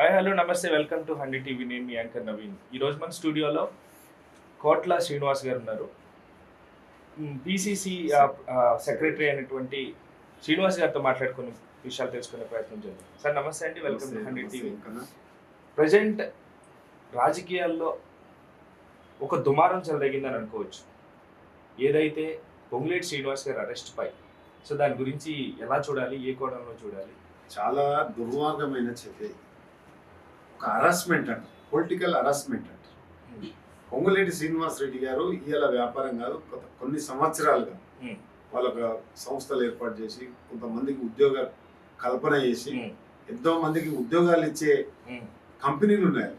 Hi hello నమస్తే welcome to hundred TV నేను మీ యాంకర్ నవీన్. ఈరోజు మన స్టూడియోలో కోట్ల శ్రీనివాస్ గారు ఉన్నారు. పిసిసి సెక్రటరీ అయినటువంటి శ్రీనివాస్ గారితో మాట్లాడుకునే విషయాలు తెలుసుకునే ప్రయత్నం చేద్దాం. సార్ నమస్తే అండి welcome to Hundred TV present రాజకీయాల్లో ఒక దుమారం చెలదగిందని అనుకోవచ్చు. ఏదైతే పొంగులేటి శ్రీనివాస్ గారి అరెస్ట్ పై సో దాని గురించి ఎలా చూడాలి ఏ కోణంలో చూడాలి? చాలా దుర్మార్గమైన చర్య. ఒక హరాస్మెంట్ అంటారు పొలిటికల్ హరాస్మెంట్ అంటారు పొంగులేటి శ్రీనివాస్ రెడ్డి గారు ఇవాళ వ్యాపారం కాదు కొన్ని సంవత్సరాలుగా. వాళ్ళొక సంస్థలు ఏర్పాటు చేసి కొంతమందికి ఉద్యోగ కల్పన చేసి ఎంతో మందికి ఉద్యోగాలు ఇచ్చే కంపెనీలు ఉన్నాయి.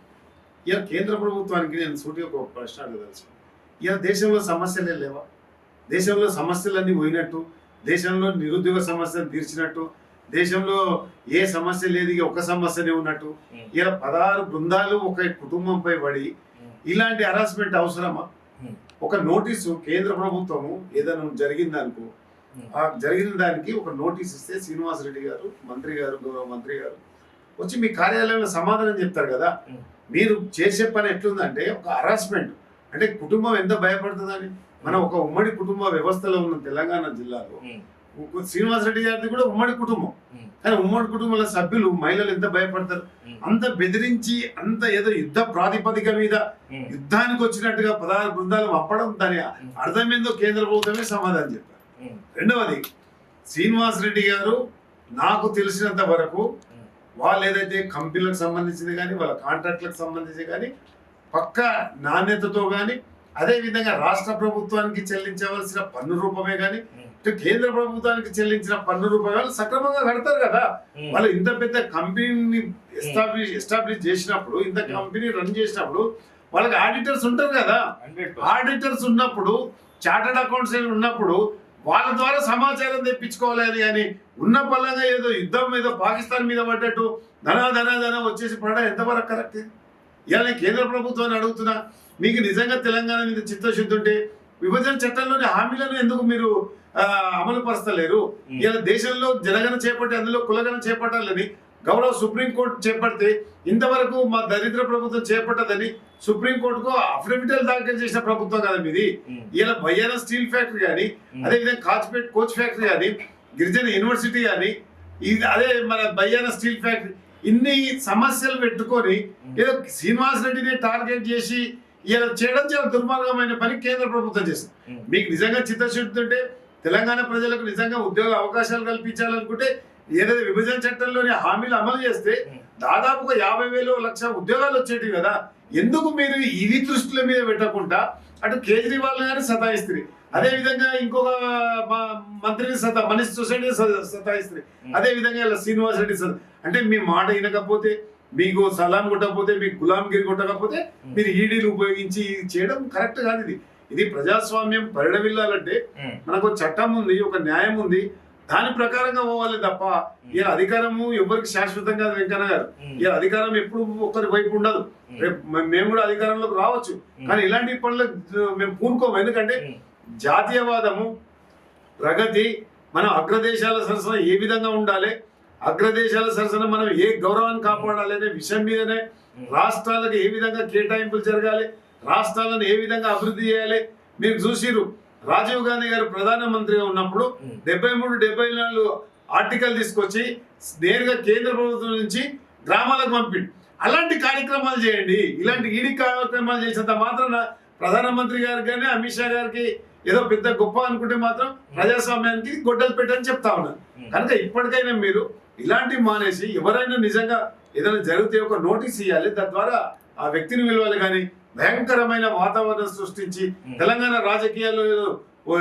ఇలా కేంద్ర ప్రభుత్వానికి నేను సూటి ఒక ప్రశ్న అడగదలుచు ఇలా దేశంలో సమస్యలే లేవా? దేశంలో సమస్యలన్నీ పోయినట్టు దేశంలో నిరుద్యోగ సమస్యను తీర్చినట్టు దేశంలో ఏ సమస్య లేదు ఇక ఒక సమస్యనే ఉన్నట్టు. ఇలా పదహారు బృందాలు ఒక కుటుంబంపై పడి ఇలాంటి హరాస్మెంట్ అవసరమా? ఒక నోటీసు కేంద్ర ప్రభుత్వము ఏదైనా జరిగిందనుకో ఉమ్. ఆ జరిగిన దానికి ఒక నోటీస్ ఇస్తే శ్రీనివాస్ రెడ్డి గారు మంత్రి గారు గౌరవ మంత్రి గారు వచ్చి మీ కార్యాలయంలో సమాధానం చెప్తారు కదా. మీరు చేసే పని ఎట్లుందంటే ఒక హరాస్మెంట్ అంటే కుటుంబం ఎంత భయపడుతుందని? మనం ఒక ఉమ్మడి కుటుంబ వ్యవస్థలో ఉన్న తెలంగాణ జిల్లాలో శ్రీనివాస్ రెడ్డి గారిది కూడా ఉమ్మడి కుటుంబం. కానీ ఉమ్మడి కుటుంబంలో సభ్యులు మహిళలు ఎంత భయపడతారు? అంత బెదిరించి అంత ఏదో యుద్ధ ప్రాతిపదిక మీద యుద్ధానికి వచ్చినట్టుగా పదహారు బృందాలు పంపడం దాని అర్థమేందో కేంద్ర ప్రభుత్వమే సమాధానం చెప్పారు. రెండవది శ్రీనివాస్ రెడ్డి గారు నాకు తెలిసినంత వరకు వాళ్ళు ఏదైతే కంపెనీలకు సంబంధించింది కానీ వాళ్ళ కాంట్రాక్ట్లకు సంబంధించి కానీ పక్క నాణ్యతతో కానీ అదే విధంగా రాష్ట్ర ప్రభుత్వానికి చెల్లించవలసిన పన్ను రూపమే కానీ కేంద్ర ప్రభుత్వానికి చెల్లించిన పన్ను రూపాయలు సక్రమంగా కడతారు కదా. ఉమ్, వాళ్ళు ఇంత పెద్ద కంపెనీని ఎస్టాబ్లిష్ ఎస్టాబ్లిష్ చేసినప్పుడు ఇంత కంపెనీ రన్ చేసినప్పుడు వాళ్ళకి ఆడిటర్స్ ఉంటారు కదా. 100%. ఆడిటర్స్ ఉన్నప్పుడు చార్టర్డ్ అకౌంట్స్ ఉన్నప్పుడు వాళ్ళ ద్వారా సమాచారం తెప్పించుకోవాలి కానీ ఉన్న పలంగా ఏదో యుద్ధం ఏదో పాకిస్తాన్ మీద పడ్డట్టు ధన ధన ధన వచ్చేసి పడడం ఎంతవరకు కరెక్ట్ ఇవాళ నేను కేంద్ర ప్రభుత్వాన్ని అడుగుతున్నా మీకు నిజంగా తెలంగాణ మీద చిత్తశుద్ధి ఉంటే విభజన చట్టంలోని హామీలను ఎందుకు మీరు అమలు పరచలేరు ఇలా దేశంలో జనగణ చేపట్టి అందులో కులగణ చేపట్టాలని గౌరవ సుప్రీంకోర్టు చేపడితే ఇంతవరకు మా దరిద్ర ప్రభుత్వం చేపట్టదని సుప్రీంకోర్టుకు అఫిడవిటల్ దాఖలు చేసిన ప్రభుత్వం కదా మీది. ఇలా బయ్యాన స్టీల్ ఫ్యాక్టరీ కానీ అదేవిధంగా కాచిపేట్ కోచ్ ఫ్యాక్టరీ కానీ గిరిజన యూనివర్సిటీ కానీ ఇది అదే మన బయ్యాన స్టీల్ ఫ్యాక్టరీ. ఇన్ని సమస్యలు పెట్టుకొని ఏదో శ్రీనివాస్ రెడ్డిని టార్గెట్ చేసి ఇలా చేయడం చాలా దుర్మార్గమైన పని కేంద్ర ప్రభుత్వం చేస్తుంది ఉమ్, మీకు నిజంగా చిత్తశుద్ధి ఉంటే తెలంగాణ ప్రజలకు నిజంగా ఉద్యోగ అవకాశాలు కల్పించాలనుకుంటే ఏదైతే విభజన చట్టంలోని హామీలు అమలు చేస్తే దాదాపు ఒక యాభై వేలు లక్ష ఉద్యోగాలు వచ్చేటివి కదా. ఎందుకు మీరు ఇది దృష్టిల మీద పెట్టకుండా అటు కేజ్రీవాల్ గారిని సతాయిస్తుంది అదే విధంగా ఇంకొక మంత్రిని సతా మనీష్ సొసైటీ సతాయిస్తుంది అదే విధంగా ఇలా శ్రీనివాస్ రెడ్డి అంటే మీ మాట వినకపోతే మీకు సలాం కొట్టకపోతే మీకు గులాంగిరి కొట్టకపోతే మీరు ఈడీలు ఉపయోగించి చేయడం కరెక్ట్ కాదు ఇది. ఇది ప్రజాస్వామ్యం పరిడవిల్లాలంటే ఉమ్, మనకు చట్టం ఉంది ఒక న్యాయం ఉంది. దాని ప్రకారంగా పోవాలి తప్ప ఇలా అధికారము ఎవరికి శాశ్వతం కాదు వెంకన్న గారు. ఇలా అధికారం ఎప్పుడు ఒకరి వైపు ఉండదు. రేపు మేము కూడా అధికారంలోకి రావచ్చు. కానీ ఇలాంటి పనులు మేము పూనుకోము. ఎందుకంటే జాతీయవాదము ప్రగతి మనం అగ్రదేశాల సరసన ఏ విధంగా ఉండాలి అగ్రదేశాల సరసన మనం ఏ గౌరవాన్ని కాపాడాలి అనే విషయం మీదనే రాష్ట్రాలకు ఏ విధంగా కేటాయింపులు జరగాలి రాష్ట్రాలను ఏ విధంగా అభివృద్ధి చేయాలి? మీరు చూసిరు రాజీవ్ గాంధీ గారు ప్రధానమంత్రిగా ఉన్నప్పుడు డెబ్బై మూడు డెబ్బై నాలుగు ఆర్టికల్ తీసుకొచ్చి నేరుగా కేంద్ర ప్రభుత్వం నుంచి గ్రామాలకు పంపిండు. అలాంటి కార్యక్రమాలు చేయండి. ఇలాంటి ఈడి కార్యక్రమాలు చేసినంత మాత్రాన ప్రధానమంత్రి గారికి కానీ అమిత్ షా గారికి ఏదో పెద్ద గొప్ప అనుకుంటే మాత్రం ప్రజాస్వామ్యానికి గొడ్డలు పెట్టని చెప్తా ఉన్నాను ఉమ్, కనుక ఇప్పటికైనా మీరు ఇలాంటివి మానేసి ఎవరైనా నిజంగా ఏదైనా జరిగితే ఒక నోటీస్ ఇవ్వాలి తద్వారా ఆ వ్యక్తిని విలువాలి కానీ భయంకరమైన వాతావరణం సృష్టించి తెలంగాణ రాజకీయాల్లో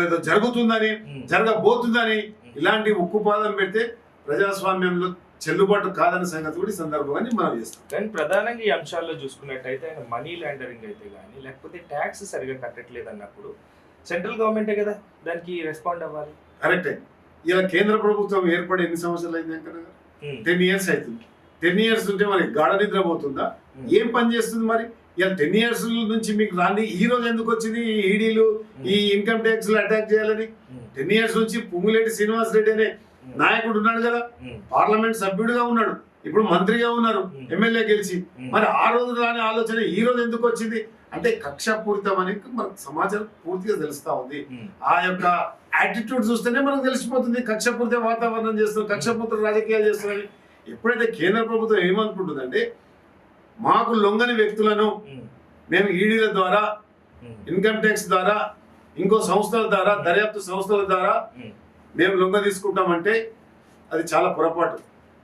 ఏదో జరుగుతుందని జరగబోతుందని ఇలాంటి ఉక్కుపాదం పెడితే ప్రజాస్వామ్యంలో చెల్లుబాటు కాదన్న సంగతి కూడా ఈ సందర్భంగా మనం చేస్తాం. కానీ ప్రధానంగా ఈ అంశాల్లో చూసుకున్నట్టయితే ఆయన మనీ లాండరింగ్ అయితే కానీ లేకపోతే ట్యాక్స్ సరిగా కట్టట్లేదు అన్నప్పుడు సెంట్రల్ గవర్నమెంటే కదా దానికి రెస్పాండ్ అవ్వాలి. కరెక్టే. ఇలా కేంద్ర ప్రభుత్వం ఏర్పడి ఎన్ని సంవత్సరాలు అయింది ఉమ్, టెన్ ఇయర్స్ అవుతుంది. టెన్ ఇయర్స్ ఉంటే మరి గాఢ నిద్ర పోతుందా? ఏం పని చేస్తుంది మరి? ఇలా టెన్ ఇయర్స్ నుంచి మీకు రాంది ఈ రోజు ఎందుకు వచ్చింది ఈ ఈడీలు ఈ ఇన్కమ్ ట్యాక్స్ అటాక్ చేయాలని? టెన్ ఇయర్స్ నుంచి పుంగులేటి శ్రీనివాస్ రెడ్డి అనే నాయకుడు ఉన్నాడు కదా. పార్లమెంట్ సభ్యుడిగా ఉన్నాడు. ఇప్పుడు మంత్రిగా ఉన్నారు. ఎమ్మెల్యే గెలిచి. మరి ఆ రోజు రాని ఆలోచన ఈ రోజు ఎందుకు వచ్చింది? అంటే కక్షపూరితం అని మనకు సమాచారం పూర్తిగా తెలుస్తా ఉంది. ఆ యొక్క యాటిట్యూడ్ చూస్తేనే మనకు తెలిసిపోతుంది. కక్షపూరిత వాతావరణం చేస్తున్నారు కక్షపూరిత రాజకీయాలు చేస్తున్నారని. ఎప్పుడైతే కేంద్ర ప్రభుత్వం ఏమనుకుంటుందంటే మాకు లొంగని వ్యక్తులను. మేము ఈడీల ద్వారా. ఇన్కమ్ ట్యాక్స్ ద్వారా ఇంకో సంస్థల ద్వారా దర్యాప్తు సంస్థల ద్వారా. మేము లొంగ తీసుకుంటామంటే అది చాలా పొరపాటు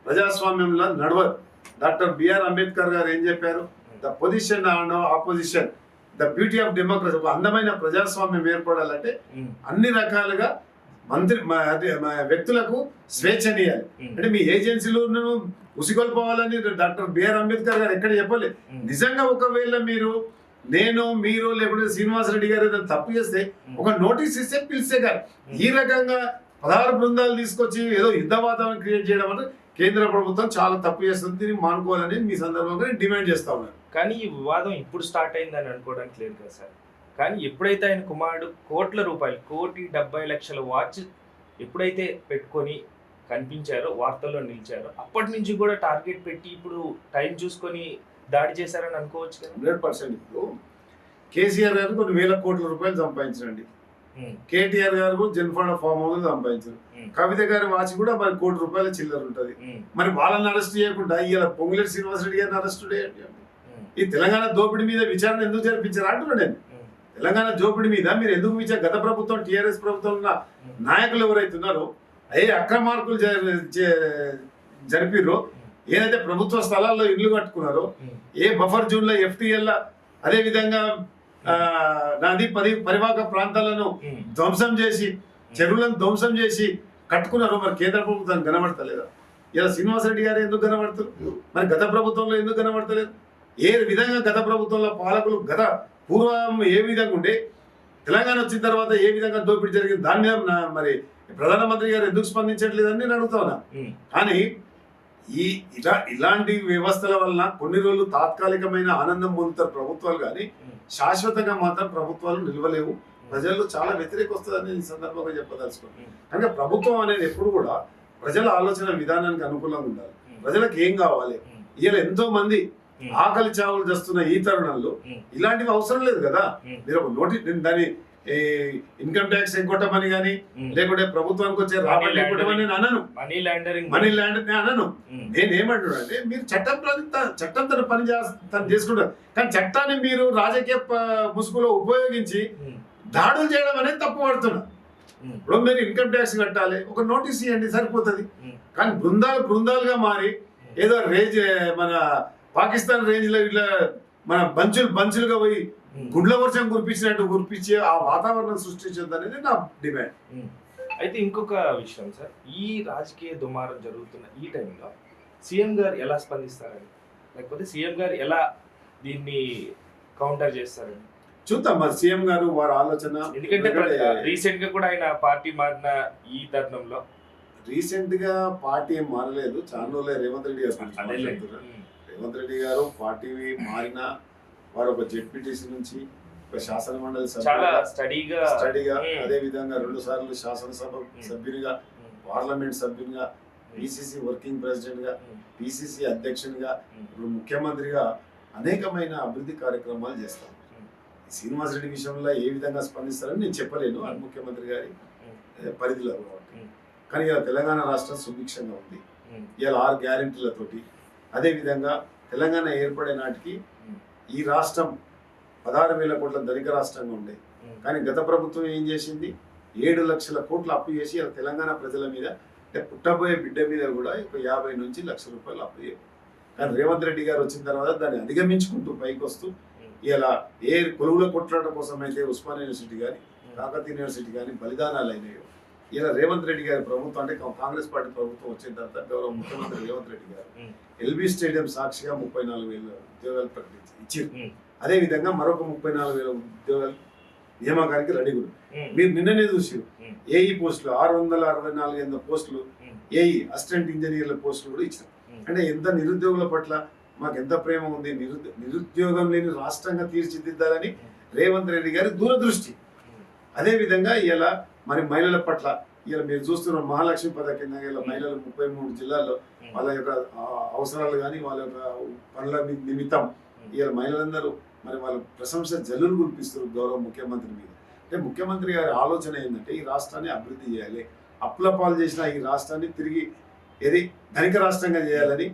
ప్రజాస్వామ్యంలో నడవదు డాక్టర్ బిఆర్ అంబేద్కర్ గారు ఏం చెప్పారు the position and opposition the beauty of democracy అందమైన ప్రజాస్వామ్యం ఏర్పడాలంటే. అన్ని రకాలుగా మంత్రి వ్యక్తులకు స్వేచ్ఛనియాలి. అంటే మీ ఏజెన్సీలు ఉసిగొల్పోవాలని డాక్టర్ బిఆర్ అంబేద్కర్ గారు ఎక్కడ చెప్పలేదు. నిజంగా ఒకవేళ మీరు నేను మీరు లేకపోతే శ్రీనివాసరెడ్డి గారు ఏదైనా తప్పు చేస్తే ఒక నోటీస్ ఇస్తే పిలిస్తే గారు. ఈ రకంగా పదహారు బృందాలు తీసుకొచ్చి ఏదో యుద్ధ వాతావరణం క్రియేట్ చేయడం అంటే కేంద్ర ప్రభుత్వం చాలా తప్పు చేస్తుంది దీన్ని మానుకోవాలని మీ సందర్భంగా డిమాండ్ చేస్తా ఉన్నాను. కానీ ఈ వివాదం ఇప్పుడు స్టార్ట్ అయిందని అనుకోవడానికి లేదు కదా సార్. కానీ ఎప్పుడైతే ఆయన కుమారుడు కోట్ల రూపాయలు కోటి డెబ్బై లక్షల వాచ్ ఎప్పుడైతే పెట్టుకొని కనిపించారో వార్తల్లో నిలిచారో అప్పటి నుంచి కూడా టార్గెట్ పెట్టి ఇప్పుడు టైం చూసుకొని దాడి చేశారని అనుకోవచ్చు కదా? హండ్రెడ్ పర్సెంట్ ఇప్పుడు. కేసీఆర్ గారు కొన్ని వేల కోట్ల రూపాయలు సంపాదించండి కేటీఆర్ గారు జన్ఫండ్ ఫామ్ హౌస్ సంపాదించారు. కవిత గారి వాచ్ కూడా మరి కోటి రూపాయల చిల్లర ఉంటుంది. మరి వాళ్ళని అరెస్ట్ చేయకుండా ఇలా పొంగులేటి శ్రీనివాసరెడ్డి గారిని అరెస్ట్ చేయండి ఈ తెలంగాణ దోపిడీ మీద విచారణ ఎందుకు జరిపించారు అంటున్నాడు నేను తెలంగాణ దోపిడీ మీద మీరు ఎందుకు విచార గత ప్రభుత్వం టీఆర్ఎస్ ప్రభుత్వం ఉన్న నాయకులు ఎవరైతే ఉన్నారో ఏ అక్రమార్కులు జరిపిర్రో ఏదైతే ప్రభుత్వ స్థలాల్లో ఇల్లు కట్టుకున్నారో ఏ బఫర్ జోన్లో ఎఫ్టీఎల్ అదే విధంగా ఆ, నది పరి పరివాహక ప్రాంతాలను ధ్వంసం చేసి చెరువులను ధ్వంసం చేసి కట్టుకున్నారు మరి కేంద్ర ప్రభుత్వం కనబడతలేదా? ఇలా శ్రీనివాసరెడ్డి గారు ఎందుకు కనబడతారు మరి గత ప్రభుత్వంలో ఎందుకు కనబడతలేదు? ఏ విధంగా గత ప్రభుత్వంలో పాలకులు గత పూర్వం ఏ విధంగా ఉండే తెలంగాణ వచ్చిన తర్వాత ఏ విధంగా దోపిడీ జరిగింది దాని మీద నా- మరి ప్రధానమంత్రి గారు ఎందుకు స్పందించట్లేదని నేను అడుగుతా కానీ ఈ ఇలా ఇలాంటి వ్యవస్థల వలన కొన్ని రోజులు తాత్కాలికమైన ఆనందం పొందుతారు ప్రభుత్వాలు కానీ శాశ్వతంగా మాత్రం ప్రభుత్వాలు నిలవలేవు. ప్రజల్లో చాలా వ్యతిరేక వస్తుందని ఈ సందర్భంగా చెప్పదలుచుకున్నాను. ఉమ్, కనుక ప్రభుత్వం అనేది ఎప్పుడు కూడా ప్రజల ఆలోచన విధానానికి అనుకూలంగా ఉండాలి. ప్రజలకు ఏం కావాలి? ఇలా ఎంతో మంది ఆకలి చావులు చేస్తున్న ఈ తరుణంలో ఇలాంటివి అవసరం లేదు కదా? మీరు ఒక నోటి దాని ఇన్కమ్ ట్యాక్స్ ఎగ్గొట్టమని కానీ. లేకుంటే ప్రభుత్వానికి వచ్చే రాబడి ఎగ్గొట్టమని నేను అనను. మనీ లాండరింగ్ మనీ ల్యాండ్ నేను అనను. నేనేమంటున్నా అంటే మీరు చట్టం చట్టం తన పని తను చేసుకుంటారు. కానీ చట్టాన్ని మీరు రాజకీయ ముసుగులో ఉపయోగించి దాడులు చేయడం అనేది తప్పు పడుతున్నా. ఉమ్, ఇప్పుడు మీరు ఇన్కమ్ ట్యాక్స్ కట్టాలి ఒక నోటీస్ ఇవ్వండి సరిపోతుంది. కానీ బృందాలు బృందాలుగా మారి ఏదో రేంజ్ మన పాకిస్తాన్ రేంజ్లో ఇట్లా మన బంచులు బంచులుగా పోయి. గుండ్ల వర్షం కురిపించినట్టు కురిపించి ఆ వాతావరణం సృష్టించద్దు అనేది నా డిమాండ్. అయితే ఇంకొక విషయం సార్ ఈ రాజకీయ దుమారం జరుగుతున్న ఈ టైంలో సీఎం గారు ఎలా స్పందిస్తారని లేకపోతే సీఎం గారు ఎలా దీన్ని కౌంటర్ చేస్తారని చూద్దాం మరి సీఎం గారు వారి ఆలోచన. ఎందుకంటే రీసెంట్గా కూడా ఆయన పార్టీ మారిన ఈ తరుణంలో. రీసెంట్గా పార్టీ ఏం మారలేదు. చాలా రోజులే రేవంత్ రెడ్డి గారు. రేవంత్ రెడ్డి గారు పార్టీ మారిన వారు ఒక జెడ్పీటీసీ నుంచి ఒక శాసన మండలి స్టడీగా స్టడీగా. అదే విధంగా రెండు సార్లు శాసనసభ సభ్యునిగా పార్లమెంట్ సభ్యునిగా పిసిసి వర్కింగ్ ప్రెసిడెంట్గా పిసిసి అధ్యక్షునిగా ఇప్పుడు ముఖ్యమంత్రిగా అనేకమైన అభివృద్ధి కార్యక్రమాలు చేస్తాం. శ్రీనివాస్ రెడ్డి విషయంలో ఏ విధంగా స్పందిస్తారని నేను చెప్పలేను అది ముఖ్యమంత్రి గారి పరిధిలో కాబట్టి. కానీ ఇలా తెలంగాణ రాష్ట్రం సుభిక్షంగా ఉంది. ఇలా ఆరు గ్యారెంటీలతోటి అదేవిధంగా తెలంగాణ ఏర్పడే నాటికి ఈ రాష్ట్రం పదహారు వేల కోట్ల ధనిక రాష్ట్రంగా ఉండే. కానీ గత ప్రభుత్వం ఏం చేసింది? ఏడు లక్షల కోట్లు అప్పు చేసి ఇలా తెలంగాణ ప్రజల మీద అంటే పుట్టబోయే బిడ్డ మీద కూడా ఒక యాభై నుంచి లక్ష రూపాయలు అప్పు చేయదు కానీ రేవంత్ రెడ్డి గారు వచ్చిన తర్వాత దాన్ని అధిగమించుకుంటూ పైకి వస్తూ ఇలా ఏ కొలువుల కొట్లాట కోసం అయితే ఉస్మాన్ యూనివర్సిటీ కానీ కాకతీయ యూనివర్సిటీ కానీ బలిదానాలు అయినాయో ఇలా రేవంత్ రెడ్డి గారి ప్రభుత్వం అంటే కాంగ్రెస్ పార్టీ ప్రభుత్వం వచ్చిన తర్వాత గౌరవ ముఖ్యమంత్రి రేవంత్ రెడ్డి గారు. ఎల్బీ స్టేడియం సాక్షిగా ముప్పై నాలుగు వేల ఉద్యోగాలు ప్రకటించి ఇచ్చారు. అదే విధంగా మరొక ముప్పై నాలుగు వేల ఉద్యోగాలు నియామకానికి ఉన్నారు మీరు నిన్ననే ఉమ్. ఏఈ పోస్టులు ఆరు వందల అరవై నాలుగు ఎనిమిది పోస్టులు. ఏఈ అసిస్టెంట్ ఇంజనీర్ల పోస్టులు కూడా ఇచ్చారు. అంటే ఎంత నిరుద్యోగుల పట్ల మాకు ఎంత ప్రేమ ఉంది నిరు నిరుద్యోగం లేని రాష్ట్రంగా తీర్చిదిద్దాలని రేవంత్ రెడ్డి గారి దూరదృష్టి అదే విధంగా ఇలా మరి మహిళల పట్ల ఇలా మీరు చూస్తున్న మహాలక్ష్మి పథకం కింద ఇలా మహిళలు ముప్పై మూడు జిల్లాల్లో వాళ్ళ యొక్క అవసరాలు కానీ వాళ్ళ యొక్క పనుల నిమిత్తం ఇలా మహిళలందరూ మరి వాళ్ళ ప్రశంస జల్లులు కురిపిస్తారు గౌరవ ముఖ్యమంత్రి మీద. అంటే ముఖ్యమంత్రి గారి ఆలోచన ఏంటంటే ఈ రాష్ట్రాన్ని అభివృద్ధి చేయాలి. అప్పుల పాలు చేసిన ఈ రాష్ట్రాన్ని తిరిగి ఏది ధనిక రాష్ట్రంగా చేయాలని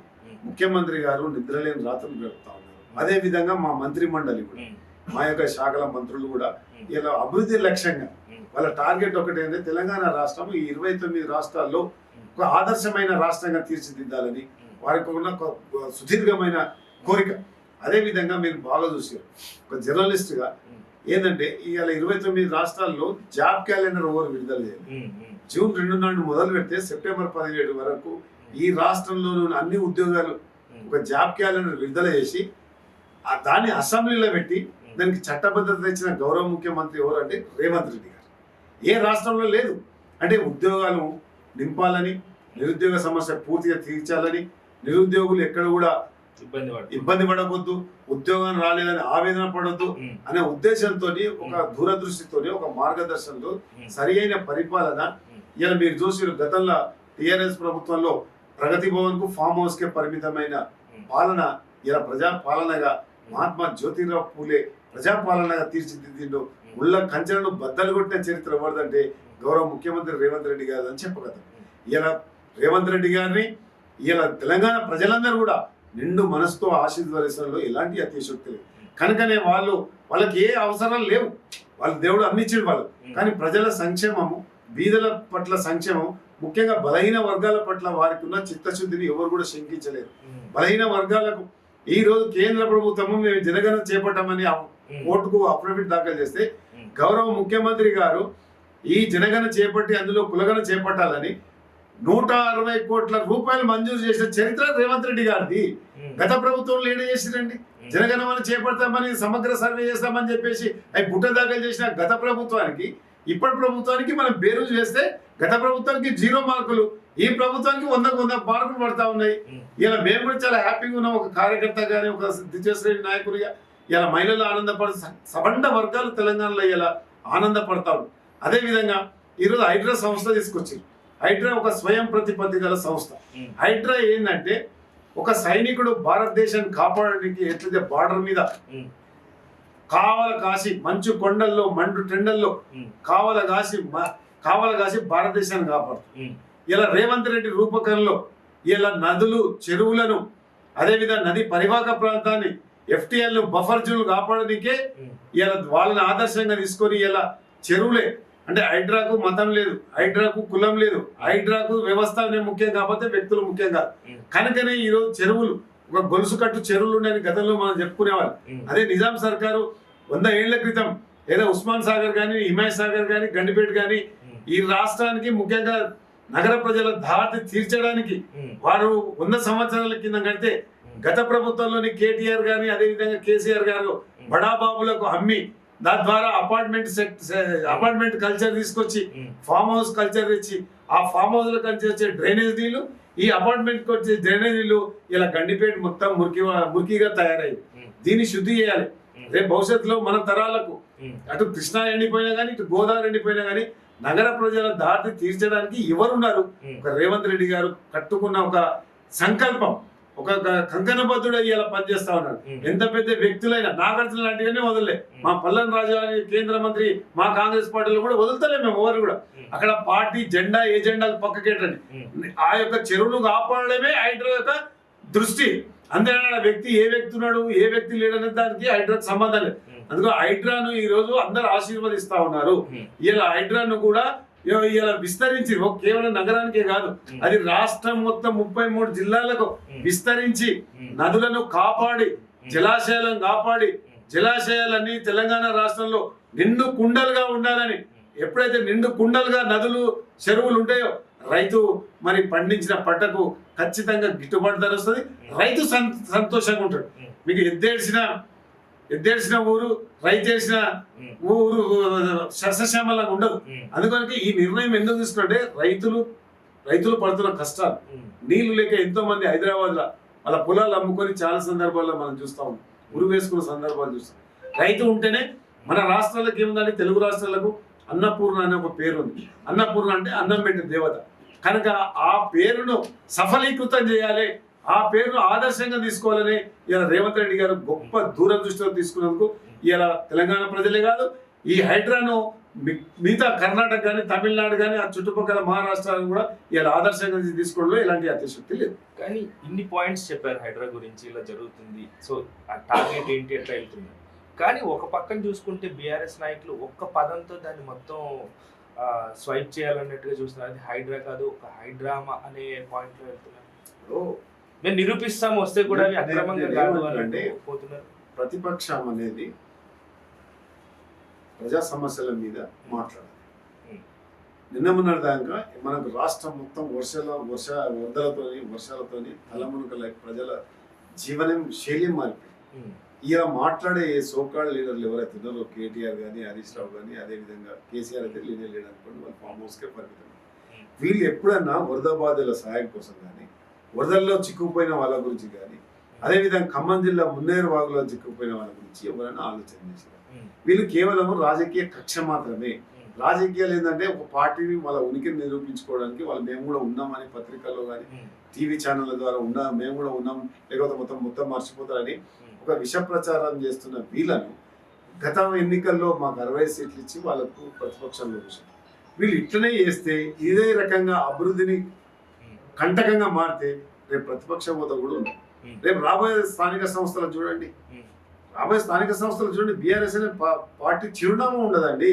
ముఖ్యమంత్రి గారు నిద్రలేని రాత్రులు గడుపుతా ఉన్నారు. అదే విధంగా మా మంత్రి మండలి కూడా మా యొక్క శాఖల మంత్రులు కూడా ఇలా అభివృద్ధి లక్ష్యంగా వాళ్ళ టార్గెట్ ఒకటి ఏంటంటే తెలంగాణ రాష్ట్రం ఈ ఇరవై తొమ్మిది రాష్ట్రాల్లో ఒక ఆదర్శమైన రాష్ట్రంగా తీర్చిదిద్దాలని వారికి ఉన్న ఒక సుదీర్ఘమైన కోరిక. అదే విధంగా మీరు బాగా చూసారు ఒక జర్నలిస్ట్గా ఏంటంటే ఇవాళ ఇరవై తొమ్మిది రాష్ట్రాల్లో జాబ్ క్యాలెండర్ ఓవర్ విడుదల చేయాలి. జూన్ రెండు నాడు మొదలు పెడితే సెప్టెంబర్ పదిహేడు వరకు ఈ రాష్ట్రంలోని అన్ని ఉద్యోగాలు ఒక జాబ్ క్యాలెండర్ విడుదల చేసి దాన్ని అసెంబ్లీలో పెట్టి దానికి చట్టబద్ధత తెచ్చిన గౌరవ ముఖ్యమంత్రి ఎవరంటే రేవంత్ రెడ్డి. ఏ రాష్ట్రంలో లేదు. అంటే ఉద్యోగాలు నింపాలని నిరుద్యోగ సమస్య పూర్తిగా తీర్చాలని నిరుద్యోగులు ఎక్కడ కూడా ఇబ్బంది పడవద్దు ఉద్యోగం రాలేదని ఆవేదన పడవద్దు అనే ఉద్దేశంతో ఒక దూరదృష్టితో ఒక మార్గదర్శనంతో సరి అయిన పరిపాలన ఇలా మీరు చూసిన గతంలో టిఆర్ఎస్ ప్రభుత్వంలో ప్రగతి భవన్కు ఫామ్ హౌస్ కే పరిమితమైన పాలన ఇలా ప్రజా పాలనగా మహాత్మా జ్యోతిరావు పూలే ప్రజాపాలనగా తీర్చిదిద్దిండు. ఉళ్ళ కంచెలను బద్దలు కొట్టిన చరిత్ర ఎవరిదంటే గౌరవ ముఖ్యమంత్రి రేవంత్ రెడ్డి గారు అని చెప్పగలం. ఇలా రేవంత్ రెడ్డి గారిని ఇలా తెలంగాణ ప్రజలందరూ కూడా నిండు మనసుతో ఆశీర్వదించడంలో ఎలాంటి అతిశక్తి లేదు. కనుకనే వాళ్ళు వాళ్ళకి ఏ అవసరాలు లేవు. వాళ్ళు దేవుడు అందించాడు వాళ్ళు. కానీ ప్రజల సంక్షేమము బీదల పట్ల సంక్షేమం ముఖ్యంగా బలహీన వర్గాల పట్ల వారికి ఉన్న చిత్తశుద్ధిని ఎవరు కూడా శంకించలేరు బలహీన వర్గాలకు ఈ రోజు కేంద్ర ప్రభుత్వము మేము జనగణన చేపట్టామని కోర్టుకు అఫిడవిట్ దాఖలు చేస్తే గౌరవ ముఖ్యమంత్రి గారు ఈ జనగణన చేపట్టి అందులో కులగన చేపట్టాలని నూట అరవై కోట్ల రూపాయలు మంజూరు చేసిన చరిత్ర రేవంత్ రెడ్డి గారిది. గత ప్రభుత్వంలో ఏం చేసిరండి జనగణమన చేపడతామని సమగ్ర సర్వే చేస్తామని చెప్పేసి అవి బుట్ట దాఖలు చేసిన గత ప్రభుత్వానికి ఇప్పటి ప్రభుత్వానికి మనం బేరు చేస్తే గత ప్రభుత్వానికి జీరో మార్కులు ఈ ప్రభుత్వానికి వందకు వంద మార్కులు పడతా ఉన్నాయి. ఇలా మేము కూడా చాలా హ్యాపీగా ఉన్నాం. ఒక కార్యకర్త కానీ ఒక దిశశ్రేణి నాయకుడిగా ఇలా మహిళలు ఆనందపడు సబండ వర్గాలు తెలంగాణలో ఇలా ఆనందపడతారు. అదేవిధంగా ఈరోజు హైడ్రా సంస్థ తీసుకొచ్చింది హైడ్రా ఒక స్వయం ప్రతిపత్తి గల సంస్థ. హైడ్రా ఏంటంటే ఒక సైనికుడు భారతదేశాన్ని కాపాడడానికి ఎట్లయితే బార్డర్ మీద కావల కాసి మంచు కొండల్లో మండు టెండల్లో కావల కాసి కావల కాసి భారతదేశాన్ని కాపాడుతుంది. ఇలా రేవంత్ రెడ్డి రూపకంలో ఇలా నదులు చెరువులను అదేవిధంగా నది పరివాహక ప్రాంతాన్ని ఎఫ్టిఎల్ బఫర్ జోన్లు కాపాడడానికే ఇలా వాళ్ళని ఆదర్శంగా తీసుకొని ఇలా చెరువులే అంటే హైడ్రాకు మతం లేదు హైడ్రాకు కులం లేదు హైడ్రాకు వ్యవస్థ అనేది ముఖ్యం కాకపోతే వ్యక్తులు ముఖ్యం కాదు. కనుకనే ఈరోజు చెరువులు ఒక గొలుసు కట్టు చెరువులు ఉన్నాయని గతంలో మనం చెప్పుకునేవాళ్ళు. అదే నిజాం సర్కారు వంద ఏళ్ళ క్రితం ఏదో ఉస్మాన్ సాగర్ కానీ హిమాయత్ సాగర్ కానీ గండిపేట కానీ ఈ రాష్ట్రానికి ముఖ్యంగా నగర ప్రజల దాటి తీర్చడానికి వారు వంద సంవత్సరాల కింద కడితే గత ప్రభుత్వంలోని కేటీఆర్ గాని అదే విధంగా కేసీఆర్ గారు బడాబాబులకు అమ్మి దాని ద్వారా అపార్ట్మెంట్ అపార్ట్మెంట్ కల్చర్ తీసుకొచ్చి ఫామ్ హౌస్ కల్చర్ తెచ్చి ఆ ఫామ్ హౌస్లో కలిసి వచ్చే డ్రైనేజ్ నీళ్ళు ఈ అపార్ట్మెంట్ వచ్చే డ్రైనేజ్ నీళ్ళు ఇలా గండిపేట మొత్తం మురికి మురికిగా తయారయ్యి దీన్ని శుద్ధి చేయాలి. రేపు భవిష్యత్తులో మన తరాలకు అటు కృష్ణా ఎండిపోయినా కానీ ఇటు గోదావరి ఎండిపోయినా కానీ నగర ప్రజల దాటి తీర్చడానికి ఎవరున్నారు? ఒక రేవంత్ రెడ్డి గారు కట్టుకున్న ఒక సంకల్పం ఒక కంకణబద్ధుడు ఇలా పనిచేస్తా ఉన్నాడు ఎంత పెద్ద వ్యక్తులైనా నాగార్జున లాంటివన్నీ వదలలే. మా పల్లన్ రాజు అనే కేంద్ర మంత్రి మా కాంగ్రెస్ పార్టీలో కూడా వదులుతలే మేము ఎవరు కూడా. అక్కడ పార్టీ జెండా ఏజెండాలు పక్కకెట్టండి ఆ యొక్క చెరువులు కాపాడడమే హైడ్రా యొక్క దృష్టి. ఆ వ్యక్తి ఏ వ్యక్తి ఉన్నాడు ఏ వ్యక్తి లేడనే దానికి హైడ్రాకి సంబంధం లేదు. అందుకో హైడ్రాను ఈ రోజు అందరు ఆశీర్వదిస్తా ఉన్నారు. ఇలా హైడ్రాను కూడా ఇలా విస్తరించి కేవలం నగరానికే కాదు అది రాష్ట్రం మొత్తం ముప్పై మూడు జిల్లాలకు విస్తరించి నదులను కాపాడి జలాశయాలను కాపాడి జలాశయాలన్నీ తెలంగాణ రాష్ట్రంలో నిండు కుండలుగా ఉండాలని ఎప్పుడైతే నిండు కుండలుగా నదులు చెరువులు ఉంటాయో రైతు మరి పండించిన పంటకు ఖచ్చితంగా గిట్టుబాటు ధర వస్తుంది. రైతు సంతోషంగా ఉంటాడు. మీకు ఎద్దేడ్చిన ఎద్దేడ్చిన ఊరు రైతు చేసిన ఊరు సస్యశ్యామలంగా ఉండదు. అందుకని ఈ నిర్ణయం ఎందుకు తీసుకుంటే రైతులు రైతులు పడుతున్న కష్టాలు. నీళ్ళు లేక ఎంతో మంది హైదరాబాద్లో వాళ్ళ పొలాలు అమ్ముకొని చాలా సందర్భాల్లో మనం చూస్తా. ఉన్నాం ఉరు వేసుకున్న సందర్భాలు చూస్తాం. రైతు ఉంటేనే మన రాష్ట్రాలకు ఏముందంటే తెలుగు రాష్ట్రాలకు అన్నపూర్ణ అనే ఒక పేరు ఉంది. అన్నపూర్ణ అంటే అన్నం పెట్టే దేవత. కనుక ఆ పేరును సఫలీకృతం చేయాలి. ఆ పేరును ఆదర్శంగా తీసుకోవాలని ఇలా రేవంత్ రెడ్డి గారు గొప్ప దూరదృష్టితో తీసుకున్నందుకు ఇలా తెలంగాణ ప్రజలే కాదు ఈ హైడ్రాను మిగతా కర్ణాటక కానీ తమిళనాడు కానీ ఆ చుట్టుపక్కల మహారాష్ట్రాలను కూడా ఇలా ఆదర్శంగా తీసుకోవడంలో ఎలాంటి అతిశక్తి లేదు. కానీ ఇన్ని పాయింట్స్ చెప్పారు హైడ్రా గురించి ఇలా జరుగుతుంది. సో ఆ టార్గెట్ ఏంటి ఎట్లా వెళ్తుంది? కానీ ఒక పక్కన చూసుకుంటే బీఆర్ఎస్ నాయకులు ఒక్క పదంతో దాన్ని మొత్తం స్వైప్ చేయాలన్నట్టుగా చూస్తున్నారు. అది హైడ్రా కాదు ఒక హైడ్రామా అనే పాయింట్లో వెళ్తున్నారు మేము నిరూపిస్తాము వస్తే కూడా అవి అక్రమంగా కాదు అని పోతున్నారు. ప్రతిపక్షం అనేది ప్రజా సమస్యల మీద మాట్లాడాలి. నిన్న దాకా మనకు రాష్ట్రం మొత్తం వర్షాల వర్ష వరదలతోని వర్షాలతోని తలమునకల ప్రజల జీవనం శైలి మారిపోయింది. ఇలా మాట్లాడే సోకాల్ లీడర్లు ఎవరైతే ఉన్నారో కేటీఆర్ కానీ హరీష్ రావు కానీ అదేవిధంగా కేసీఆర్ అయితే లీడర్ లీడర్ అనుకోండి వాళ్ళు ఫామ్ హౌస్కే పరిమితం. వీళ్ళు ఎప్పుడన్నా వరద బాధితుల సహాయం కోసం కానీ వరదల్లో చిక్కుకుపోయిన వాళ్ళ గురించి కానీ అదేవిధంగా ఖమ్మం జిల్లా మున్నేరు వాగులో చిక్కుకుపోయిన వాళ్ళ గురించి ఎవరైనా ఆలోచన చేశారు? వీళ్ళు కేవలం రాజకీయ కక్ష మాత్రమే. రాజకీయాలు ఏంటంటే ఒక పార్టీని వాళ్ళ ఉనికిని నిరూపించుకోవడానికి వాళ్ళు మేము కూడా ఉన్నామని పత్రికల్లో కానీ టీవీ ఛానళ్ళ ద్వారా ఉన్నా మేము కూడా ఉన్నాం లేకపోతే మొత్తం మొత్తం మర్చిపోతారని ఒక విష ప్రచారం చేస్తున్న వీళ్ళను గత ఎన్నికల్లో మాకు అరవై సీట్లు ఇచ్చి వాళ్ళకు ప్రతిపక్షంలో వీళ్ళు ఇట్లనే చేస్తే ఇదే రకంగా అభివృద్ధిని కంటకంగా మారితే రేపు ప్రతిపక్ష హోదా కూడా ఉంది. రేపు రాబోయే స్థానిక సంస్థలు చూడండి. రాబోయే స్థానిక సంస్థలు చూడండి. బీఆర్ఎస్ అనే పార్టీ చిరునామా ఉండదండి.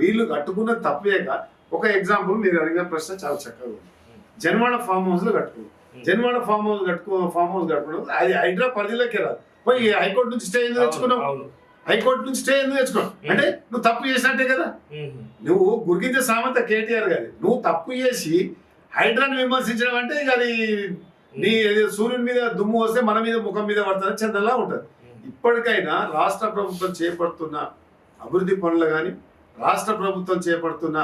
వీళ్ళు కట్టుకున్న తప్పేక. ఒక ఎగ్జాంపుల్ మీరు అడిగిన ప్రశ్న చాలా చక్కగా ఉంది. జన్వాడ ఫామ్ హౌస్లో కట్టుకున్నాం జన్వాడ ఫామ్ హౌస్ కట్టుకో ఫామ్ హౌస్ కట్టుకున్నాం అది హైడ్రా పరిధిలోకి రాదు. పోయి హైకోర్టు నుంచి స్టే ఎందుకు తెచ్చుకున్నావు? హైకోర్టు నుంచి స్టే ఎందుకు తెచ్చుకున్నావు? అంటే నువ్వు తప్పు చేసినట్టే కదా. నువ్వు గురికించే సామంత కేటీఆర్ గారి నువ్వు తప్పు చేసి హైడ్రాని విమర్శించడం అంటే ఇక అది నీ ఏదో సూర్యుని మీద దుమ్ము వస్తే మన మీద ముఖం మీద పడుతుంది చందలా ఉంటుంది. ఇప్పటికైనా రాష్ట్ర ప్రభుత్వం చేపడుతున్న అభివృద్ధి పనులు కానీ రాష్ట్ర ప్రభుత్వం చేపడుతున్న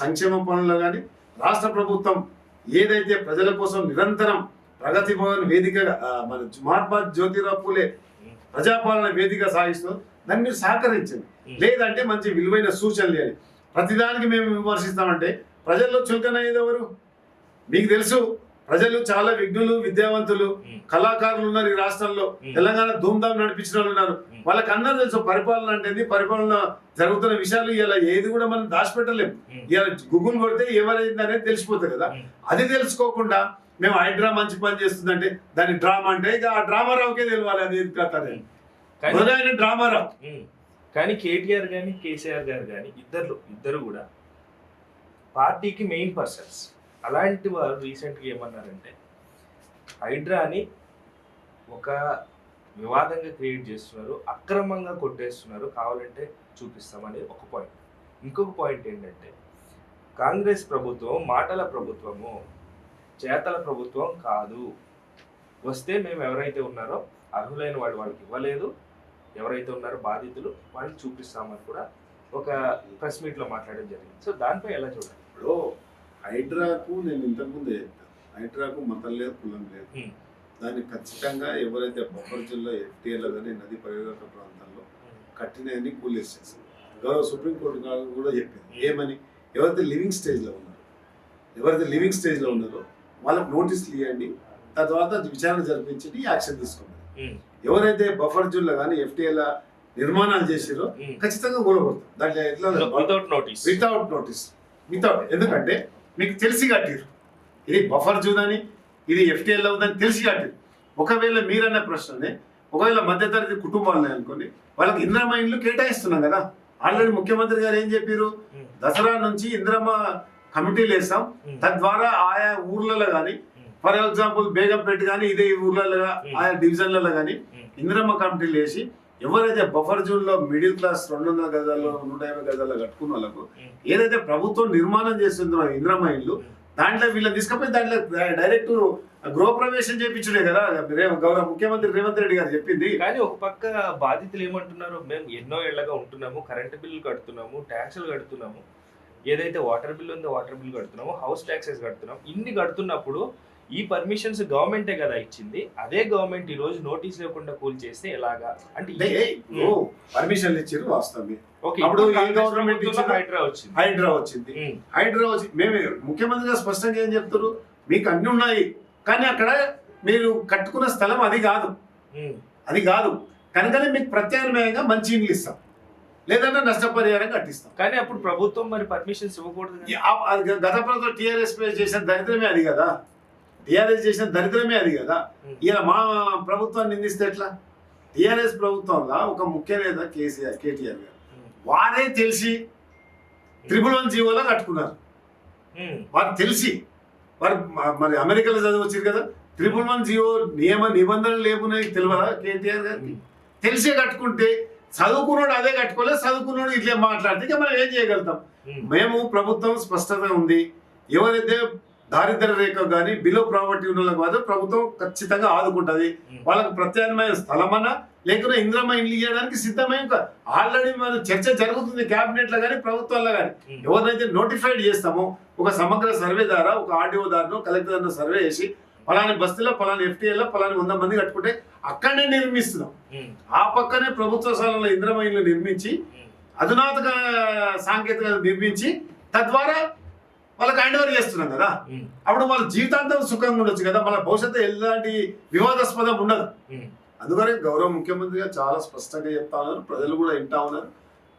సంక్షేమ పనులు కానీ రాష్ట్ర ప్రభుత్వం ఏదైతే ప్రజల కోసం నిరంతరం ప్రగతి భవన్ వేదికగా మన మహాత్మా జ్యోతిరావు పూలే ప్రజాపాలన వేదిక సాగిస్తూ దాన్ని మీరు సహకరించండి. లేదంటే మంచి విలువైన సూచనలు అని ప్రతిదానికి మేము విమర్శిస్తామంటే ప్రజల్లో చులకన అయ్యేది ఎవరు మీకు తెలుసు ప్రజలు చాలా విఘ్నులు విద్యావంతులు కళాకారులు ఉన్నారు ఈ రాష్ట్రంలో. తెలంగాణ ధూమ్ధాం నడిపించిన వాళ్ళు ఉన్నారు. వాళ్ళకి అందరూ తెలుసు పరిపాలన అంటే పరిపాలన జరుగుతున్న విషయాలు ఇలా ఏది కూడా మనం దాచిపెట్టలేం ఉమ్, ఇలా గూగుల్ కొడితే ఎవరైంది అనేది తెలిసిపోతుంది కదా. అది తెలుసుకోకుండా మేము హైడ్రా మంచి పని చేస్తుందంటే దాని డ్రామా అంటే ఇక ఆ డ్రామా రావుకే తెలియాలి అది ఏది కథ. కానీ డ్రామా రావు. కానీ కేటీఆర్ గాని కేసీఆర్ గారు కానీ ఇద్దరు ఇద్దరు కూడా పార్టీకి మెయిన్ పర్సన్స్ అలాంటి వారు రీసెంట్గా ఏమన్నారంటే హైడ్రాని ఒక వివాదంగా క్రియేట్ చేస్తున్నారు అక్రమంగా కొట్టేస్తున్నారు కావాలంటే చూపిస్తామని ఒక పాయింట్. ఇంకొక పాయింట్ ఏంటంటే కాంగ్రెస్ ప్రభుత్వం మాటల ప్రభుత్వము చేతల ప్రభుత్వం కాదు. వస్తే మేము ఎవరైతే ఉన్నారో అర్హులైన వాళ్ళు వాళ్ళకి ఇవ్వలేదు ఎవరైతే ఉన్నారో బాధితులు వాళ్ళని చూపిస్తామని కూడా ఒక ప్రెస్ మీట్లో మాట్లాడడం జరిగింది. సో దానిపై ఎలా చూడాలి? ఇప్పుడు హైడ్రాకు నేను ఇంతకుముందే చెప్పాను హైడ్రాకు మతం లేదు కులం లేదు. దాన్ని ఖచ్చితంగా ఎవరైతే బొబ్బర్ జిల్లా ఎఫ్టీఏలో కానీ నది పరివాహక ప్రాంతాల్లో కట్టినవన్నీ కూలేసేసారు గౌరవ సుప్రీంకోర్టు కూడా చెప్పింది. ఏమని? ఎవరైతే లివింగ్ స్టేజ్లో ఉన్నారో ఎవరైతే లివింగ్ స్టేజ్లో ఉన్నారో వాళ్ళకి నోటీసులు ఇవ్వండి. తర్వాత విచారణ జరిపించి యాక్షన్ తీసుకోండి. ఉమ్, ఎవరైతే బఫర్ జోన్లో కానీ ఎఫ్టీఏల నిర్మాణాలు చేసిరో. ఖచ్చితంగా కూలగొడతాం దాంట్లో ఎట్లా without notice without notice without ఎందుకంటే మీకు తెలిసి కట్టిరు. ఇది బఫర్ జోన్ అని ఇది ఎఫ్టీఎల్ అవుతుందని తెలిసి కట్టిరు. ఒకవేళ మీరన్న ప్రశ్ననే ఒకవేళ మధ్యతరగతి కుటుంబాలు అనుకోండి వాళ్ళకి ఇంద్రమ్మ ఇండ్లు కేటాయిస్తున్నాం కదా. ఆల్రెడీ ముఖ్యమంత్రి గారు ఏం చెప్పారు? దసరా నుంచి ఇంద్రమ్మ కమిటీలు వేస్తాం తద్వారా ఆయా ఊర్లలో కానీ ఫర్ ఎగ్జాంపుల్ బేగంపేట కానీ ఇదే ఊర్లలో ఆయా డివిజన్లలో కానీ ఇంద్రమ్మ కమిటీలు వేసి ఎవరైతే బఫర్ జోన్లో మిడిల్ క్లాస్ రెండు వందల గజాల్లో నూట యాభై గజాల్లో కట్టుకున్న వాళ్ళకు ఏదైతే ప్రభుత్వం నిర్మాణం చేస్తుందో ఇంద్రమ్మ ఇల్లు దాంట్లో వీళ్ళని తీసుకుపోయి దాంట్లో డైరెక్ట్ గృహప్రవేశం చేయించుడే కదా. గౌరవ ముఖ్యమంత్రి రేవంత్ రెడ్డి గారు చెప్పింది. కానీ ఒక పక్క బాధితులు ఏమంటున్నారు మేము ఎన్నో ఏళ్ళగా ఉంటున్నాము కరెంటు బిల్లు కడుతున్నాము ట్యాక్సులు కడుతున్నాము ఏదైతే వాటర్ బిల్ ఉందో వాటర్ బిల్ కడుతున్నాము హౌస్ ట్యాక్సెస్ కడుతున్నాము ఇన్ని కడుతున్నప్పుడు ఈ పర్మిషన్స్ గవర్నమెంటే కదా ఇచ్చింది? అదే గవర్నమెంట్ ఈ రోజు నోటీస్ లేకుండా కూల్ చేస్తే ఎలాగా? అంటే పర్మిషన్లు ఇచ్చారు వాస్తవమే. ఓకే అప్పుడు గవర్నమెంట్? హైడ్రా వచ్చింది. హైడ్రా వచ్చింది. హైడ్రా వచ్చి మేము ముఖ్యమంత్రి గారు స్పష్టంగా ఏం చెప్తారు మీకు అన్ని ఉన్నాయి. కానీ అక్కడ మీరు కట్టుకున్న స్థలం అది కాదు. అది కాదు. కనుకనే మీకు ప్రత్యామ్నాయంగా మంచి ఇండ్లు ఇస్తాం. లేదంటే నష్టపరిహారం కట్టిస్తాం. కానీ అప్పుడు ప్రభుత్వం మరి పర్మిషన్స్ ఇవ్వకూడదు గత ప్రభుత్వం టీఆర్ఎస్ చేసిన దరిద్రమే అది కదా. టీఆర్ఎస్ చేసిన దరిద్రమే అది కదా. ఇలా మా ప్రభుత్వాన్ని నిందిస్తే ఎట్లా? టీఆర్ఎస్ ప్రభుత్వంలో ఒక ముఖ్య నేత కేసీఆర్ కేటీఆర్ గారు. వారే తెలిసి త్రిపుల్ వన్ జీవోలో కట్టుకున్నారు. వారు తెలిసి వారు మరి అమెరికాలో చదివచ్చారు కదా త్రిపుల్ వన్ జీవో నియమ నిబంధనలు లేకున్నాయి తెలియదా కేటీఆర్ గారికి? తెలిసే కట్టుకుంటే చదువుకున్నాడు అదే కట్టుకోలేదు చదువుకున్నాడు ఇట్లే మాట్లాడితే మనం ఏం చేయగలుగుతాం? మేము ప్రభుత్వం స్పష్టత ఉంది. ఎవరైతే దారిద్ర రేఖ కానీ బిలో ప్రాపర్టీ ఉన్న వాళ్ళకి ప్రభుత్వం ఖచ్చితంగా ఆదుకుంటది. వాళ్ళకి ప్రత్యామ్నాయ స్థలమన్నా లేకుంటే ఇంద్రమ్మ ఇండ్లు ఇవ్వడానికి సిద్ధమై ఆల్రెడీ మన చర్చ జరుగుతుంది క్యాబినెట్లో కానీ ప్రభుత్వాల్లో కానీ. ఎవరినైతే నోటిఫైడ్ చేస్తామో ఒక సమగ్ర సర్వే ద్వారా ఒక ఆర్డీఓ దారినో కలెక్టర్ దారినో సర్వే చేసి పలాని బస్తీలో పలాని ఎఫ్టీఎల్లో పలాని వంద మంది కట్టుకుంటే అక్కడనే నిర్మిస్తున్నాం. ఆ పక్కనే ప్రభుత్వ స్థలంలో ఇంద్రమ్మ ఇండ్లు నిర్మించి అధునాతక సాంకేతికత నిర్మించి తద్వారా వాళ్ళకి హ్యాండ్ ఓవర్ చేస్తున్నాం కదా. అప్పుడు వాళ్ళ జీవితాంతం సుఖంగా ఉండొచ్చు కదా. మన భవిష్యత్తు ఎలాంటి వివాదాస్పదం ఉండదు. అందుకనే గౌరవ ముఖ్యమంత్రిగా చాలా స్పష్టంగా చెప్తా ఉన్నారు. ప్రజలు కూడా వింటా ఉన్నారు.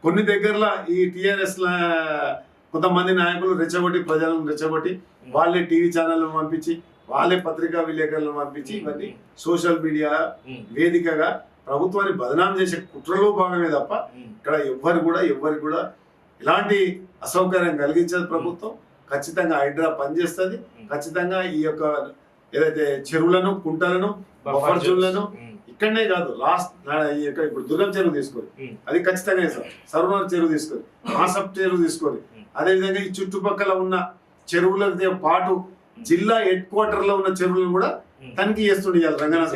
కొన్ని దగ్గరలో ఈ టిఆర్ఎస్ కొంతమంది నాయకులు రెచ్చగొట్టి ప్రజలను రెచ్చగొట్టి వాళ్ళే టీవీ ఛానళ్ళను పంపించి వాళ్ళే పత్రికా విలేకరులను పంపించి ఇవన్నీ సోషల్ మీడియా వేదికగా ప్రభుత్వాన్ని బదనాం చేసే కుట్రలో భాగమే తప్ప ఇక్కడ ఎవ్వరు కూడా ఎవ్వరికి కూడా ఎలాంటి అసౌకర్యం కలిగించదు ప్రభుత్వం. ఖచ్చితంగా హైడ్రా పనిచేస్తుంది. ఖచ్చితంగా ఈ యొక్క ఏదైతే చెరువులను కుంటలను బఫర్ జోన్లను ఇక్కడనే కాదు లాస్ట్ ఈ యొక్క ఇప్పుడు దుర్గం చెరువు తీసుకోండి ఉమ్, అది ఖచ్చితంగా వేస్తాం సర్వనర్ చెరువు తీసుకొని మాసప్ చెరువు తీసుకొని. అదేవిధంగా ఈ చుట్టుపక్కల ఉన్న చెరువులతో పాటు జిల్లా హెడ్ క్వార్టర్లో ఉన్న చెరువులను కూడా. తనిఖీ చేస్తుండే రంగనాథ్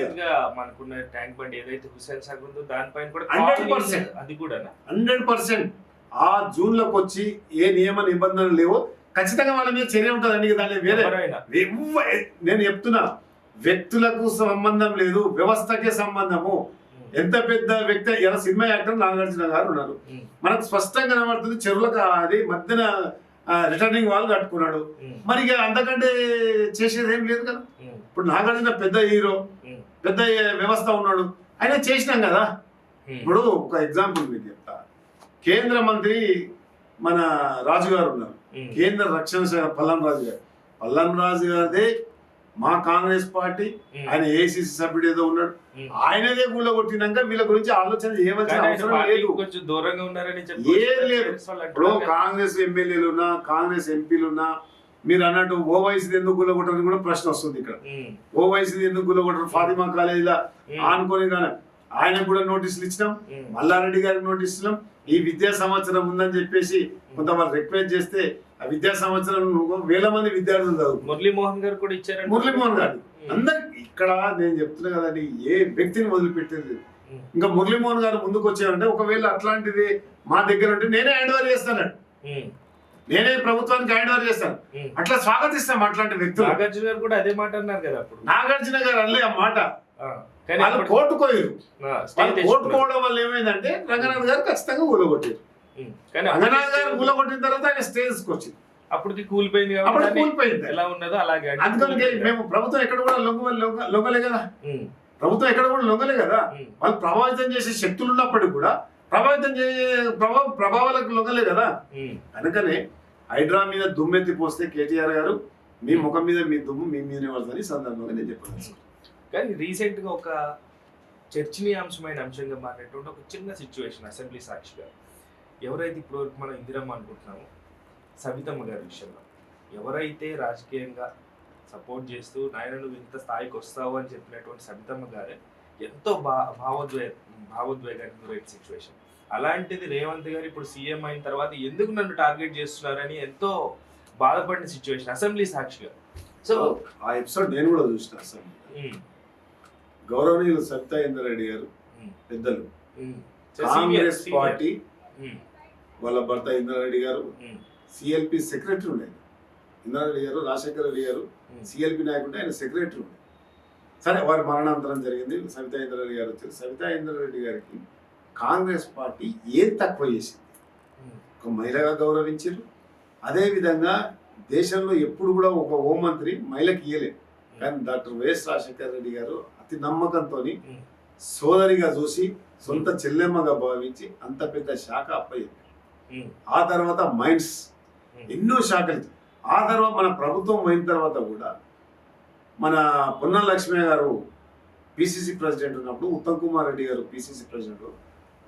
మనకున్న ట్యాంక్ బండ్ ఏదైతే హుస్సేన్ సాగర్ ఉందో దానిపైన కూడా 100% కాలనీ అది కూడా హండ్రెడ్ పర్సెంట్. ఆ జూన్లోకి వచ్చి ఏ నియమ నిబంధనలు లేవో ఖచ్చితంగా వాళ్ళ మీద చర్య ఉంటుందండి దాని వేరే నేను చెప్తున్నా వ్యక్తులకు సంబంధం లేదు వ్యవస్థకే సంబంధము. ఎంత పెద్ద వ్యక్తి ఇలా సినిమా యాక్టర్ నాగార్జున గారు ఉన్నారు. మనకు స్పష్టంగా కనబడుతుంది చెరువులకు అది మధ్యన రిటర్నింగ్ వాళ్ళు కట్టుకున్నాడు. మరి అంతకంటే చేసేది ఏం లేదు కదా. ఇప్పుడు నాగార్జున పెద్ద హీరో పెద్ద వ్యవస్థ ఉన్నాడు. అయినా చేసినాం కదా. ఇప్పుడు ఒక ఎగ్జాంపుల్ మీకు చెప్తా. కేంద్ర మంత్రి మన రాజు గారు ఉన్నారు. కేంద్ర రక్షణ శాఖ పల్లం రాజు గారు. పల్లం రాజు గారిదే మా కాంగ్రెస్ పార్టీ. ఆయన ఏసీసీ సభ్యుడు ఏదో ఉన్నాడు. ఆయనదే గుళ్ళ కొట్టినాక వీళ్ళ గురించి ఆలోచన చేయవలసిన కానీ ఆయన అవసరం పార్టీకి లేదు. కొంచెం దూరంగా ఉన్నారని లేదు. ఇప్పుడు. కాంగ్రెస్ ఎమ్మెల్యేలు ఉన్నా కాంగ్రెస్ ఎంపీలు ఉన్నా మీరు అన్నట్టు ఓవైసీది ఎందుకు గుళ్ళ కొట్టని కూడా ప్రశ్న వస్తుంది ఇక్కడ. ఉమ్, ఓవైసీది ఎందుకు గుళ్ళ కొట్టరు ఫాతిమా కాలేజీలో ఆనుకొని కానీ ఆయనకు కూడా నోటీసులు ఇచ్చినాం. మల్లారెడ్డి గారికి నోటీస్ ఇచ్చినాం. ఈ విద్యా సంవత్సరం ఉందని చెప్పేసి కొంతమంది రిక్వెస్ట్ చేస్తే ఆ విద్యా సంవత్సరం వేల మంది విద్యార్థులు చదువు. మురళీమోహన్ గారు కూడా ఇచ్చారంట. మురళీమోహన్ గారు. అందరికి ఇక్కడ నేను చెప్తున్నా కదండి ఏ వ్యక్తిని వదిలిపెట్టేది ఇంకా మురళీమోహన్ గారు ముందుకు వచ్చారంటే ఒకవేళ అట్లాంటిది మా దగ్గర ఉంటే నేనే హ్యాండ్ ఓవర్ చేస్తాను. ఉమ్, నేనే ప్రభుత్వానికి హ్యాండ్ ఓవర్ చేస్తాను. అట్లా స్వాగతిస్తాం అట్లాంటి వ్యక్తులు. నాగార్జున గారు కూడా అదే మాట అన్నారు కదా నాగార్జున గారు అనలే ఆ మాట. వాళ్ళు అప్పుడు- తెచ్చుకున్నారు. కోర్టుకోవడం వల్ల ఏమైందంటే రంగనాథ్ గారు ఖచ్చితంగా ఊలగొట్టారు. కానీ రంగనాథ్ గారు ఊలగొట్టిన తర్వాత ఆయన స్టేజ్కి వచ్చింది. అప్పటికి కూలిపోయింది అప్పుడు కూలిపోయింది. ఎలా ఉన్నదో అలాగే అందుకని. మేము ప్రభుత్వం ఎక్కడ కూడా లొంగ లొంగ- లొంగలే కదా. ప్రభుత్వం ఎక్కడ కూడా లొంగలే కదా. వాళ్ళు ప్రభావితం చేసే శక్తులు ఉన్నప్పటికీ కూడా ప్రభావితం చేసే ప్రభావ ప్రభావాలకు లొంగలే కదా. అందుకనే హైడ్రా మీద దుమ్మెత్తి పోస్తే కేటీఆర్ గారు మీ ముఖం మీద మీ దుమ్ము మీ మీదనే పడుతుంది సందర్భంగా నేను చెప్పాను కానీ రీసెంట్గా ఒక చర్చనీయాంశమైన అంశంగా మారినటువంటి ఒక చిన్న సిచ్యువేషన్ అసెంబ్లీ సాక్షిగా ఎవరైతే ఇప్పుడు వరకు మనం ఇందిరమ్మ అనుకుంటున్నామో సవితమ్మ గారి విషయంలో. ఎవరైతే రాజకీయంగా సపోర్ట్ చేస్తూ నాయన నువ్వు ఇంత స్థాయికి వస్తావు అని చెప్పినటువంటి సవితమ్మ గారే ఎంతో భా భావోద్వే భావోద్వేగానికి గురైన సిచ్యువేషన్ అలాంటిది రేవంత్ గారు ఇప్పుడు సీఎం అయిన తర్వాత ఎందుకు నన్ను టార్గెట్ చేస్తున్నారని ఎంతో బాధపడిన సిచ్యువేషన్ అసెంబ్లీ సాక్షిగా సో ఆ ఎపిసోడ్ నేను కూడా చూసిన అసలు గౌరవనీయులు సబితా ఇందర్ రెడ్డి గారు పెద్దలు. కాంగ్రెస్ పార్టీ వాళ్ళ భర్త ఇంద్రారెడ్డి గారు సిఎల్పి సెక్రటరీ ఉండేది. ఇంద్రారెడ్డి గారు రాజశేఖర రెడ్డి గారు. సిఎల్పి నాయకుడు ఆయన సెక్రటరీ ఉండే సరే వారి మరణాంతరం జరిగింది. సవితా ఇంద్రారెడ్డి గారు వచ్చారు. సవితా ఇంద్రారెడ్డి గారికి కాంగ్రెస్ పార్టీ ఏది తక్కువ చేసింది. ఒక మహిళగా గౌరవించారు. అదేవిధంగా దేశంలో ఎప్పుడు కూడా ఒక హోంమంత్రి మహిళకి ఇయ్యలేదు. కానీ డాక్టర్ వైఎస్ రాజశేఖర రెడ్డి గారు అతి నమ్మకంతో. సోదరిగా చూసి సొంత చెల్లెమ్మగా భావించి అంత పెద్ద శాఖ అప్పయ్యింది. ఆ తర్వాత మైండ్స్. ఎన్నో శాఖలు. ఆ తర్వాత మన ప్రభుత్వం పోయిన తర్వాత కూడా మన పొన్న లక్ష్మయ్య గారు పిసిసి ప్రెసిడెంట్ ఉన్నప్పుడు ఉత్తమ్ కుమార్ రెడ్డి గారు పిసిసి ప్రెసిడెంట్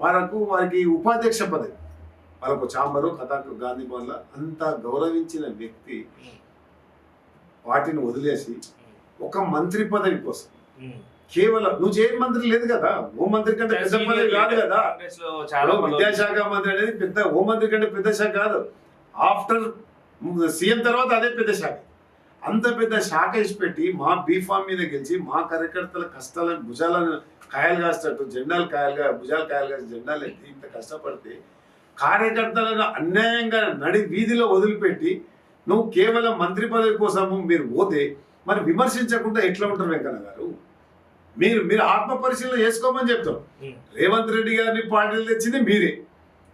వారికి వారికి ఉపాధ్యక్ష పదవి వాళ్ళకు చాంబరు కథాకు గాంధీ భవన్లో అంత గౌరవించిన వ్యక్తి. వాటిని వదిలేసి ఒక మంత్రి పదవి కోసం. కేవలం నువ్వు చేయని మంత్రి లేదు కదా. హోం మంత్రి కంటే పెద్ద పదవి కాదు కదా. విద్యాశాఖ మంత్రి అనేది పెద్ద హోంమంత్రి కంటే పెద్ద శాఖ కాదు. ఆఫ్టర్ సీఎం తర్వాత అదే పెద్ద శాఖ. అంత పెద్ద శాఖ ఇచ్చిపెట్టి మా బీఫామ్ మీద గెలిచి మా కార్యకర్తల కష్టాలను భుజాలను కాయలు కాసేటట్టు జెండాలు కాయలుగా భుజాలు కాయలు కాసి జెండాలు ఎత్తి ఇంత కష్టపడితే కార్యకర్తలను అన్యాయంగా నడి వీధిలో వదిలిపెట్టి నువ్వు కేవలం మంత్రి పదవి కోసము మీరు పోతే మరి విమర్శించకుండా ఎట్లా ఉంటారు వెంకన్న గారు? మీరు మీరు ఆత్మ పరిశీలన చేసుకోమని చెప్తాం. రేవంత్ రెడ్డి గారిని పార్టీలు తెచ్చింది మీరే.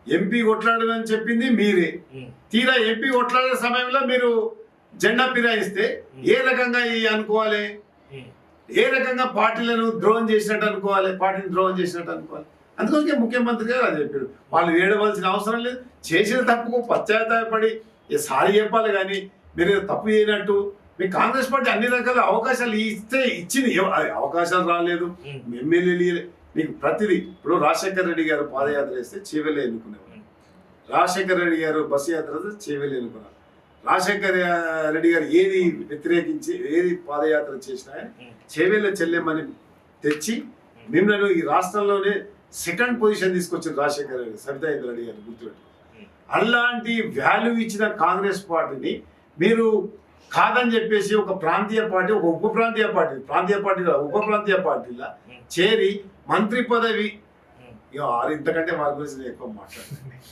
ఎంపీ కొట్లాడమని చెప్పింది మీరే. తీరా ఎంపీ కొట్లాడే సమయంలో మీరు జెండా ఫిరాయిస్తే ఏ రకంగా ఈ అనుకోవాలి. ఏ రకంగా పార్టీలను ద్రోహం చేసినట్టు అనుకోవాలి? పార్టీని ద్రోహం చేసినట్టు అనుకోవాలి? అందుకోసమే ముఖ్యమంత్రి గారు అది చెప్పారు. వాళ్ళు ఏడవలసిన అవసరం లేదు. చేసిన తప్పుకు పశ్చాత్తాపడి సారీ చెప్పాలి కానీ మీరు తప్పు చేయనట్టు మీ కాంగ్రెస్ పార్టీ అన్ని రకాల అవకాశాలు ఇస్తే ఇచ్చింది అవకాశాలు రాలేదు. ఎమ్మెల్యేలు. మీకు ప్రతిదీ ఇప్పుడు రాజశేఖర రెడ్డి గారు పాదయాత్ర వేస్తే చేవెళ్ళే ఎన్నుకునేవారు రాజశేఖర రెడ్డి గారు బస్సు యాత్ర చేవెళ్ళే ఎన్నుకున్నారు రాజశేఖర రెడ్డి గారు ఏది వ్యతిరేకించి ఏది పాదయాత్ర చేసినా. చేవెళ్ళ చెల్లెమ్మని తెచ్చి మిమ్మల్ని ఈ రాష్ట్రంలోనే సెకండ్ పొజిషన్ తీసుకొచ్చిన రాజశేఖర రెడ్డి సవితా ఇంద్రారెడ్డి గారు గుర్తుపెట్టుకో ఉమ్. అలాంటి వాల్యూ ఇచ్చిన కాంగ్రెస్ పార్టీని మీరు కాదని చెప్పేసి ఒక ప్రాంతీయ పార్టీ ఒక ఉప ప్రాంతీయ పార్టీ ప్రాంతీయ పార్టీ ఉప ప్రాంతీయ పార్టీలా. చేరి మంత్రి పదవి. ఇంతకంటే వారి గురించి ఎక్కువ మాట్లాడలేదు